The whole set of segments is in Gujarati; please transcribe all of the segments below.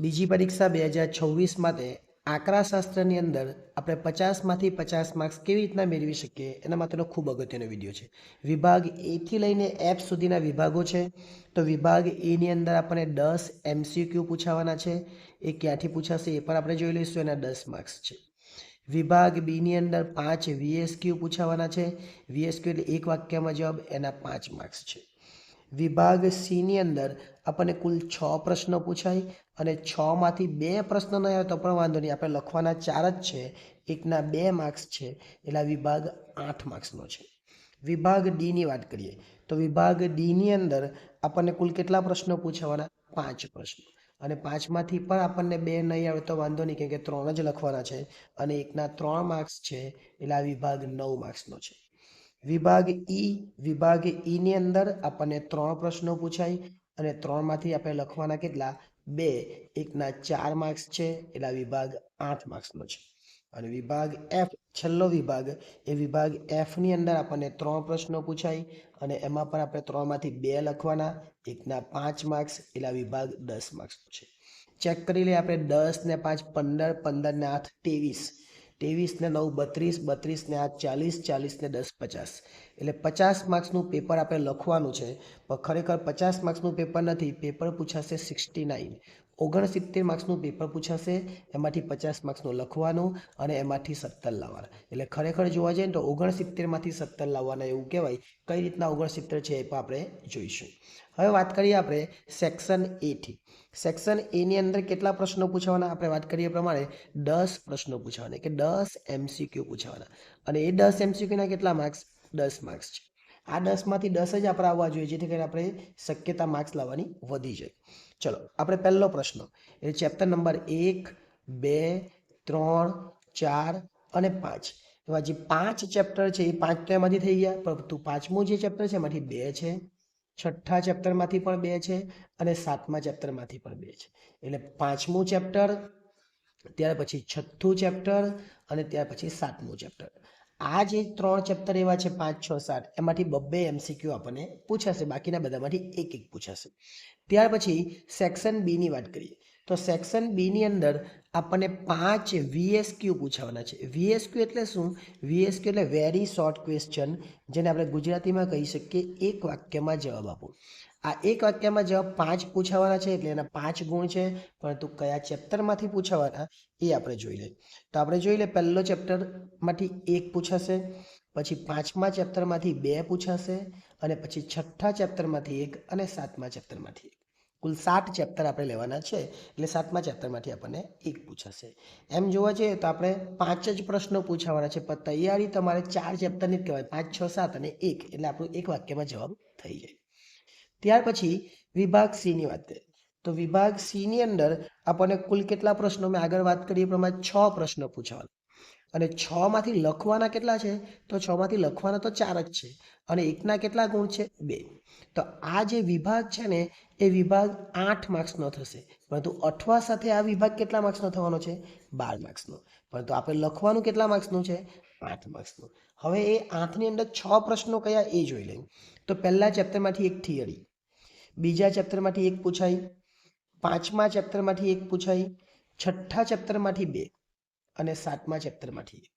બીજી પરીક્ષા બે હજાર છવ્વીસ માટે આંકડાશાસ્ત્રની અંદર આપણે પચાસમાંથી પચાસ માર્ક્સ કેવી રીતના મેળવી શકીએ? એના માટેનો ખૂબ અગત્યનો વીડિયો છે. વિભાગ એથી લઈને એફ સુધીના વિભાગો છે. તો વિભાગ એની અંદર આપણને દસ એમસીક્યુ પૂછાવાના છે. એ ક્યાંથી પૂછાશે એ પણ આપણે જોઈ લઈશું. એના દસ માર્ક્સ છે. વિભાગ બીની અંદર પાંચ વીએસક્યુ પૂછાવાના છે. વીએસક્યુ એટલે એક વાક્યમાં જવાબ, એના પાંચ માર્ક્સ છે. વિભાગ સીની અંદર આપણને કુલ છ પ્રશ્નો પૂછાય અને છમાંથી બે પ્રશ્ન ન આવે તો પણ વાંધો નહીં. આપણે લખવાના ચાર જ છે. એકના બે માર્ક્સ છે. એટલે વિભાગ આઠ માર્ક્સનો છે. વિભાગ ડીની વાત કરીએ તો વિભાગ ડીની અંદર આપણને કુલ કેટલા પ્રશ્નો પૂછાવાના? પાંચ પ્રશ્નો. અને પાંચમાંથી પણ આપણને બે નહીં આવે તો વાંધો નહીં, કેમ કે ત્રણ જ લખવાના છે. અને એકના ત્રણ માર્ક્સ છે. એટલે આ વિભાગ નવ માર્ક્સનો છે. વિભાગ ઈ વિભાગ ઈની અંદર આપણને ત્રણ પ્રશ્નો પૂછાય અને ત્રણમાંથી આપણે લખવાના કેટલા? બે. એકના ચાર માર્ક્સ છે એટલે વિભાગ આઠ માર્ક્સનો છે. અને વિભાગ એફ છેલ્લો વિભાગ, એ વિભાગ એફની અંદર આપણને ત્રણ પ્રશ્નો પૂછાય અને એમાં પણ આપણે ત્રણમાંથી બે લખવાના, એકના પાંચ માર્ક્સ એટલે વિભાગ દસ માર્ક્સનો છે. ચેક કરી લઈએ આપણે દસ ને પાંચ, પંદર પંદર ને આઠ, ત્રેવીસ. ત્રેવીસ ને નવ, બત્રીસ બત્રીસ ને આઠ, ચાલીસ ચાલીસ ને દસ, પચાસ. એટલે પચાસ માર્ક્સનું પેપર આપણે લખવાનું છે, પણ ખરેખર પચાસ માર્ક્સનું પેપર નથી, પેપર પૂછાશે સિક્સટી નાઇન ઓગણસિત્તેર માર્ક્સનું પેપર પૂછાશે, એમાંથી પચાસ માર્ક્સનું લખવાનું અને એમાંથી સત્તર લાવવાના. એટલે ખરેખર જોવા જઈએ ને તો ઓગણસિત્તેરમાંથી સત્તર લાવવાના એવું કહેવાય. કઈ રીતના ઓગણસિત્તેર છે એ પણ આપણે જોઈશું. હવે વાત કરીએ આપણે સેક્શન એથી સેક્શન એની અંદર કેટલા પ્રશ્નો પૂછવાના? આપણે વાત કરીએ પ્રમાણે દસ પ્રશ્નો પૂછવાના, કે દસ એમસીક્યુ પૂછવાના. અને એ દસ એમસીક્યુના કેટલા માર્ક્સ? દસ માર્ક્સ છે. આ દસમાંથી દસ જ આપણે આવવા જોઈએ, જેથી કરીને આપણે શક્યતા માર્ક્સ લાવવાની વધી જાય. ચલો, આપણે પહેલો પ્રશ્ન. એ ચેપ્ટર નંબર એક, બે, ત્રણ, ચાર અને પાંચ. એવા જે પાંચ ચેપ્ટર છે, એ પાંચ તો એમાંથી થઈ ગયા. પરંતુ પાંચમું જે ચેપ્ટર છે, એમાંથી બે છે. છઠ્ઠા ચેપ્ટરમાંથી પણ બે છે અને સાતમા ચેપ્ટરમાંથી પણ બે છે. એટલે પાંચમું ચેપ્ટર ત્યાર પછી છઠ્ઠું ચેપ્ટર અને ત્યાર પછી સાતમું ચેપ્ટર આ જે ત્રણ ચેપ્ટર એવા છે, પાંચ, છ, સાત, એમાંથી બબ્બે એમસીક્યુ આપણને પૂછાશે. બાકીના બધામાંથી એક એક પૂછાશે. ત્યાર પછી સેક્શન બીની વાત કરીએ. તો સેક્શન બીની અંદર આપણને પાંચ વીએસક્યુ પૂછાવાના છે. વીએસક્યુ એટલે શું? વીએસક્યુ એટલે વેરી શોર્ટ ક્વેશ્ચન જેને આપણે ગુજરાતીમાં કહી શકીએ, એક વાક્યમાં જવાબ આપો. આ એક વાક્યમાં જવાબ પાંચ પૂછાવાના છે એટલે એના પાંચ ગુણ છે, પરંતુ કયા ચેપ્ટરમાંથી પૂછાવાના એ આપણે જોઈ લઈએ. તો આપણે જોઈ લઈએ પહેલો ચેપ્ટરમાંથી એક પૂછાશે, પછી પાંચમા ચેપ્ટરમાંથી બે પૂછાશે, અને પછી છઠ્ઠા ચેપ્ટરમાંથી એક અને સાતમા ચેપ્ટરમાંથી એક. કુલ સાત ચેપ્ટર આપણે લેવાના છે, એટલે સાતમા ચેપ્ટરમાંથી આપણને એક પૂછાશે. એમ જોવા જઈએ તો આપણે પાંચ જ પ્રશ્નો પૂછાવાના છે, પણ તૈયારી તમારે ચાર ચેપ્ટરની જ કહેવાય, પાંચ, છ, સાત અને એક, એટલે આપણું એક વાક્યમાં જવાબ થઈ જાય. ત્યાર પછી વિભાગ સીની વાત કરીએ. તો વિભાગ સીની અંદર આપણને કુલ કેટલા પ્રશ્નો? મેં આગળ વાત કરી એ પ્રમાણે છ પ્રશ્નો પૂછવાના. અને છ માંથી લખવાના કેટલા છે? તો છ માંથી લખવાના તો ચાર જ છે. અને એકના કેટલા ગુણ છે? બે. તો આ જે વિભાગ છે ને, એ વિભાગ આઠ માર્ક્સનો થશે. પરંતુ અઠવા સાથે આ વિભાગ કેટલા માર્ક્સનો થવાનો છે? બાર માર્ક્સનો પરંતુ આપણે લખવાનું કેટલા માર્ક્સનું છે? આઠ માર્ક્સનું હવે એ આઠની અંદર છ પ્રશ્નો કયા એ જોઈ લઈએ. તો પહેલા ચેપ્ટરમાંથી એક થિયરી બીજા ચેપ્ટરમાંથી એક પૂછાય પાંચમા ચેપ્ટરમાંથી એક પૂછાય છઠ્ઠા ચેપ્ટરમાંથી બે અને સાતમા ચેપ્ટરમાંથી એક.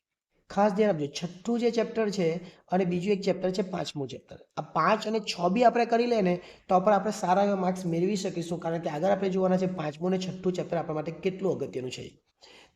ખાસ ધ્યાન આપજો, છઠ્ઠું જે ચેપ્ટર છે અને બીજું એક ચેપ્ટર છે પાંચમું ચેપ્ટર. આ પાંચ અને છ બી આપણે કરી લઈએ ને, તો પણ આપણે સારા એવા માર્ક્સ મેળવી શકીશું, કારણ કે આગળ આપણે જોવાના છે પાંચમું અને છઠ્ઠું ચેપ્ટર આપણા માટે કેટલું અગત્યનું છે.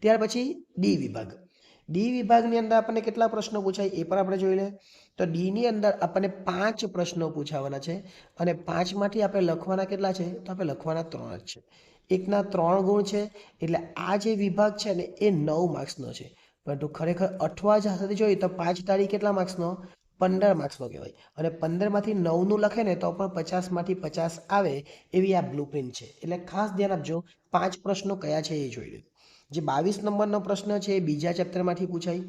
ત્યાર પછી ડી વિભાગ. ડી વિભાગની અંદર આપણને કેટલા પ્રશ્નો પૂછાય એ પણ આપણે જોઈ લે. તો ડીની અંદર આપણને પાંચ પ્રશ્નો પૂછાવાના છે અને પાંચમાંથી આપણે લખવાના કેટલા છે? તો આપણે લખવાના ત્રણ જ છે. એકના ત્રણ ગુણ છે, એટલે આ જે વિભાગ છે ને એ નવ માર્ક્સનો છે. પરંતુ ખરેખર અઠવા સાથે જોઈએ તો પાંચ તારીખ કેટલા માર્ક્સનો? પંદર માર્ક્સનો કહેવાય. અને પંદરમાંથી નવનું લખે ને તો પણ પચાસમાંથી પચાસ આવે એવી આ બ્લુ છે. એટલે ખાસ ધ્યાન આપજો પાંચ પ્રશ્નો કયા છે એ જોઈ લો. જે બાવીસ નંબરનો પ્રશ્ન છે એ બીજા ચેપ્ટરમાંથી પૂછાય.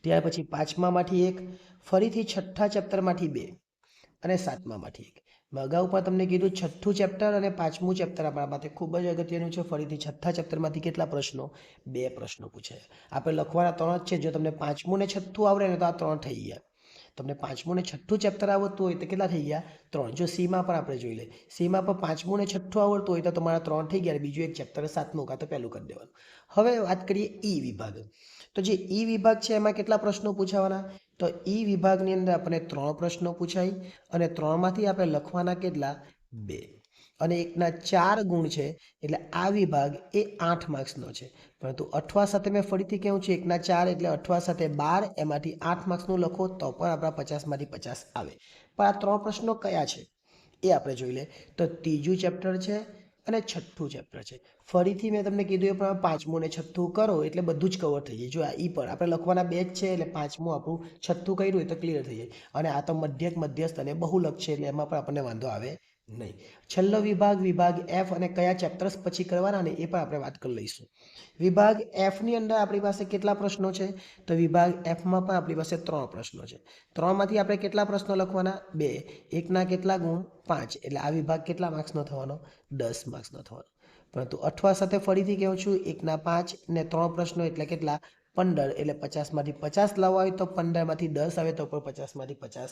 ત્યાર પછી પાંચમામાંથી એક, ફરીથી છઠ્ઠા ચેપ્ટરમાંથી બે અને સાતમામાંથી એક. મેં અગાઉ પણ તમને કીધું છઠ્ઠું ચેપ્ટર અને પાંચમું ચેપ્ટર આપણા માટે ખૂબ જ અગત્યનું છે. ફરીથી છઠ્ઠા ચેપ્ટરમાંથી કેટલા પ્રશ્નો? બે પ્રશ્નો પૂછાય. આપણે લખવાના ત્રણ જ છે. જો તમને પાંચમું ને છઠ્ઠું આવડે ને તો આ ત્રણ થઈ ગયા. તમને પાંચમું ને છઠ્ઠું ચેપ્ટર આવડતું હોય તો કેટલા થઈ ગયા? ત્રણ. જો સીમાં પણ આપણે જોઈ લઈએ. સીમાં પર પાંચમું ને છઠ્ઠું આવડતું હોય તો તમારા ત્રણ થઈ ગયા બીજું એક ચેપ્ટર સાતમું કાં તો પહેલું કરી દેવાનું. હવે વાત કરીએ ઈ વિભાગ. તો જે ઈ વિભાગ છે એમાં કેટલા પ્રશ્નો પૂછાવાના? તો ઈ વિભાગની અંદર આપણને ત્રણ પ્રશ્નો પૂછાય અને ત્રણમાંથી આપણે લખવાના કેટલા? બે. અને એકના ચાર ગુણ છે, એટલે આ વિભાગ એ આઠ માર્ક્સનો છે. પરંતુ અઠવા સાથે મેં ફરીથી કહું છું, એકના ચાર એટલે અઠવા સાથે બાર, એમાંથી આઠ માર્ક્સનું લખો તો પણ આપણા પચાસમાંથી પચાસ આવે. પણ આ ત્રણ પ્રશ્નો કયા છે? એ આપણે જોઈ લે તો ત્રીજું ચેપ્ટર છે અને છઠ્ઠું ચેપ્ટર છે. ફરીથી મેં તમને કીધું એ પ્રમાણે પાંચમું ને છઠ્ઠું કરો, એટલે બધું જ કવર થઈ જાય. જો આ ઈ પણ, આપણે લખવાના બે જ છે, એટલે પાંચમું આપણું છઠ્ઠું કર્યું હોય તો ક્લિયર થઈ જાય. અને આ તો મધ્યક, મધ્યસ્થ અને બહુલક છે, એટલે એમાં પણ આપણને વાંધો આવે નહીં. છેલ્લો વિભાગ વિભાગ એફ અને કયા ચેપ્ટર્સ પછી કરવાના ને એ પણ આપણે વાત કરી લઈશું. વિભાગ એફની અંદર આપણી પાસે કેટલા પ્રશ્નો છે? તો વિભાગ એફમાં પણ આપણી પાસે ત્રણ પ્રશ્નો છે. ત્રણમાંથી આપણે કેટલા પ્રશ્નો લખવાના? બે. એકના કેટલા ગુણ? પાંચ. એટલે આ વિભાગ કેટલા માર્ક્સનો થવાનો? દસ માર્ક્સનો થવાનો. પરંતુ અઠવા સાથે ફરીથી કહું છું, એકના પાંચ ને ત્રણ પ્રશ્નો એટલે કેટલા? પંદર. એટલે પચાસમાંથી પચાસ લાવવા હોય તો પંદરમાંથી દસ આવે તો પણ પચાસમાંથી પચાસ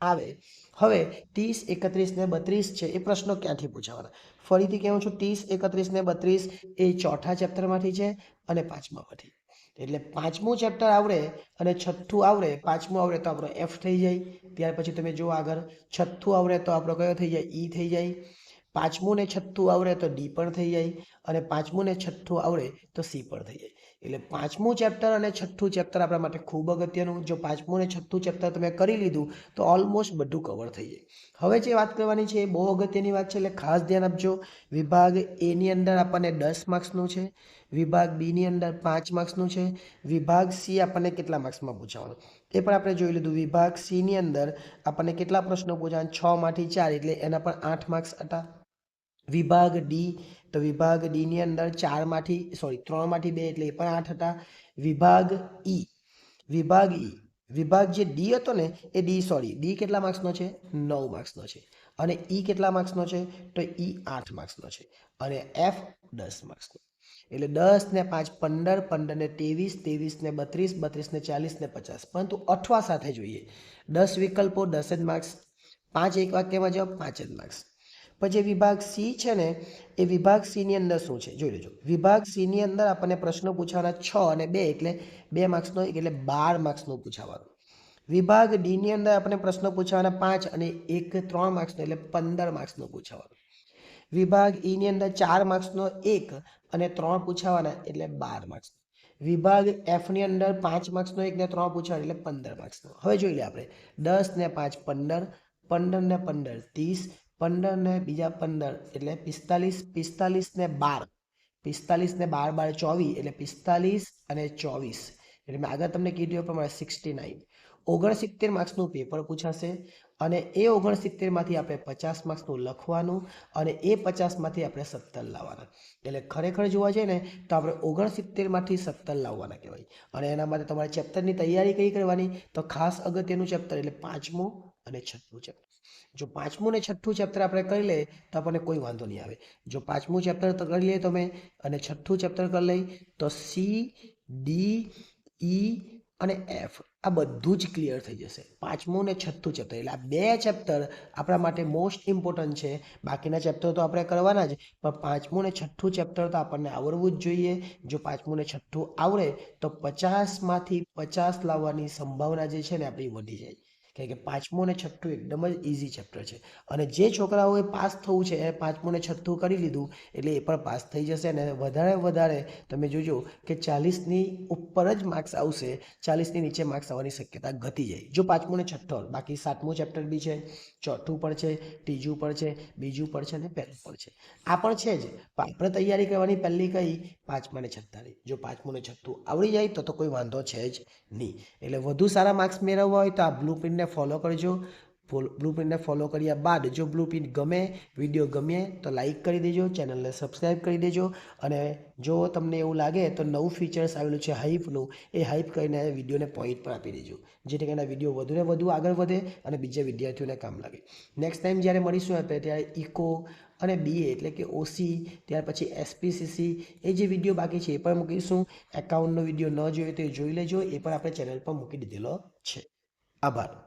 આવે. હવે ત્રીસ, એકત્રીસ ને બત્રીસ છે, એ પ્રશ્નો ક્યાંથી પૂછાવાના? ફરીથી કહું છું, ત્રીસ, એકત્રીસ ને બત્રીસ એ ચોથા ચેપ્ટરમાંથી છે અને પાંચમામાંથી એટલે પાંચમું ચેપ્ટર આવડે અને છઠ્ઠું આવડે, પાંચમું આવડે તો આપણો એફ થઈ જાય. ત્યાર પછી તમે જો આગળ, છઠ્ઠું આવડે તો આપણો કયો થઈ જાય? ઈ થઈ જાય. પાંચમું ને છઠ્ઠું આવડે તો ડી પણ થઈ જાય અને પાંચમું ને છઠ્ઠું આવડે તો સી પણ થઈ જાય. એટલે પાંચમું ચેપ્ટર અને છઠ્ઠું ચેપ્ટર આપણા માટે ખૂબ અગત્યનું. જો પાંચમું ને છઠ્ઠું ચેપ્ટર તમે કરી લીધું, તો ઓલમોસ્ટ બધું કવર થઈ જાય. હવે જે વાત કરવાની છે એ બહુ અગત્યની વાત છે એટલે ખાસ ધ્યાન આપજો. વિભાગ એની અંદર આપણને દસ માર્ક્સનું છે. વિભાગ બીની અંદર પાંચ માર્ક્સનું છે. વિભાગ સી આપણને કેટલા માર્ક્સમાં પૂછાવાનું? એ પણ આપણે જોઈ લીધું. વિભાગ સીની અંદર આપણને કેટલા પ્રશ્નો પૂછાય? છ માંથી ચાર, એટલે એના પણ આઠ માર્ક્સ હતા. વિભાગ ડી. તો વિભાગ ડીની અંદર ચારમાંથી સોરી ત્રણમાંથી બે એટલે એ પણ આઠ હતા. વિભાગ ઈ. વિભાગ ઈ. વિભાગ જે ડી હતો ને, એ ડી સોરી ડી કેટલા માર્ક્સનો છે? નવ માર્ક્સનો છે. અને ઈ કેટલા માર્ક્સનો છે? તો ઈ આઠ માર્ક્સનો છે. અને એફ, દસ માર્ક્સનો. એટલે દસ ને પાંચ, પંદર પંદર ને ત્રેવીસ ત્રેવીસ ને બત્રીસ બત્રીસ ને ચાલીસ ને પચાસ. પરંતુ અઠવા સાથે જોઈએ. દસ વિકલ્પો, દસ જ માર્ક્સ. પાંચ એક વાક્યમાં જવાબ, પાંચ જ માર્ક્સ. પછી વિભાગ સી છે ને, એ વિભાગ સીની અંદર શું છે? જોઈ લેજો. વિભાગ સીની અંદર આપણને પ્રશ્નો પૂછવાના છ અને બે એટલે બે માર્ક્સનો એક એટલે બાર માર્ક્સનું પૂછાવાનું. વિભાગ ડીની અંદર આપણને પ્રશ્નો પૂછવાના પાંચ અને એક ત્રણ માર્ક્સનો એટલે પંદર માર્ક્સનું પૂછાવાનું. વિભાગ ઈની અંદર ચાર માર્ક્સનો એક અને ત્રણ પૂછાવાના એટલે બાર માર્ક્સ વિભાગ એફની અંદર પાંચ માર્ક્સનો એક ને ત્રણ પૂછાવાના એટલે પંદર માર્ક્સનો. હવે જોઈ લે આપણે. દસ ને પાંચ પંદર પંદર ને પંદર, ત્રીસ પંદર ને બીજા પંદર, એટલે પિસ્તાલીસ પિસ્તાલીસ ને બાર. પિસ્તાલીસ ને બાર બાર ચોવીસ, એટલે પિસ્તાલીસ અને ચોવીસ. એટલે મેં આગળ તમને કીધું પ્રમાણે સિક્સટી નાઇન ઓગણસિત્તેર માર્ક્સનું પેપર પૂછાશે અને એ ઓગણસિત્તેરમાંથી આપણે પચાસ માર્ક્સનું લખવાનું અને એ પચાસમાંથી આપણે સત્તર લાવવાના. એટલે ખરેખર જોવા જઈએ ને, તો આપણે ઓગણસિત્તેરમાંથી સત્તર લાવવાના કહેવાય. અને એના માટે તમારે ચેપ્ટરની તૈયારી કઈ કરવાની? તો ખાસ અગત્યનું ચેપ્ટર એટલે પાંચમું અને છઠ્ઠું ચેપ્ટર જો પાંચમું ને છઠ્ઠું ચેપ્ટર આપણે કરી લઈએ, તો આપણને કોઈ વાંધો નહીં આવે. જો પાંચમું ચેપ્ટર કરી લઈએ તમે અને છઠ્ઠું ચેપ્ટર કરી લઈ તો સી ડી ઈ અને એફ આ બધું જ ક્લિયર થઈ જશે. પાંચમું ને છઠ્ઠું ચેપ્ટર એટલે આ બે ચેપ્ટર આપણા માટે મોસ્ટ ઇમ્પોર્ટન્ટ છે. બાકીના ચેપ્ટર તો આપણે કરવાના જ. પણ પાંચમું ને છઠ્ઠું ચેપ્ટર તો આપણને આવડવું જ જોઈએ. જો પાંચમું ને છઠ્ઠું આવડે, તો પચાસમાંથી પચાસ લાવવાની સંભાવના જે છે ને આપણી વધી જાય. કારણ કે પાંચમું અને છઠ્ઠું એકદમ જ ઇઝી ચેપ્ટર છે. અને જે છોકરાઓએ પાસ થવું છે એ પાંચમું ને છઠ્ઠું કરી લીધું, એટલે એ પણ પાસ થઈ જશે અને વધારે વધારે તમે જોજો કે ચાલીસની ઉપર જ માર્ક્સ આવશે, ચાલીસની નીચે માર્ક્સ આવવાની શક્યતા ઘટી જાય. જો પાંચમું ને છઠ્ઠો બાકી સાતમું ચેપ્ટર બી છે, ચોથું પણ છે, ત્રીજું પણ છે, બીજું પણ છે અને પહેલું પણ છે. આ પણ છે જ, પણ આપણે તૈયારી કરવાની પહેલી કઈ? પાંચમા ને છઠ્ઠાની જો પાંચમું ને છઠ્ઠું આવડી જાય તો તો કોઈ વાંધો છે જ નહીં. એટલે વધુ સારા માર્ક્સ મેળવવા હોય તો આ બ્લુ પ્રિન્ટને ફોલો કરજો. બ્લુ પ્રિન્ટને ફોલો કર્યા બાદ જો બ્લુ પ્રિન્ટ ગમે વીડિયો ગમે તો લાઇક કરી દેજો ચેનલને સબસ્ક્રાઈબ કરી દેજો. અને જો તમને એવું લાગે તો નવું ફીચર્સ આવેલું છે હાઈપનું એ હાઈપ કરીને વિડીયોને પોઈન્ટ પર આપી દેજો. જેથી કરીને વીડિયો વધુને વધુ આગળ વધે અને બીજા વિદ્યાર્થીઓને કામ લાગે. નેક્સ્ટ ટાઈમ જ્યારે મળીશું આપણે, ત્યારે ઇકો અને બીએ એટલે કે ઓસી ત્યાર પછી એસપીસીસી એ જે વીડિયો બાકી છે એ પણ મૂકીશું. એકાઉન્ટનો વીડિયો ન જોયો તો એ જોઈ લેજો. એ પણ આપણે ચેનલ પર મૂકી દીધેલો છે. આભાર.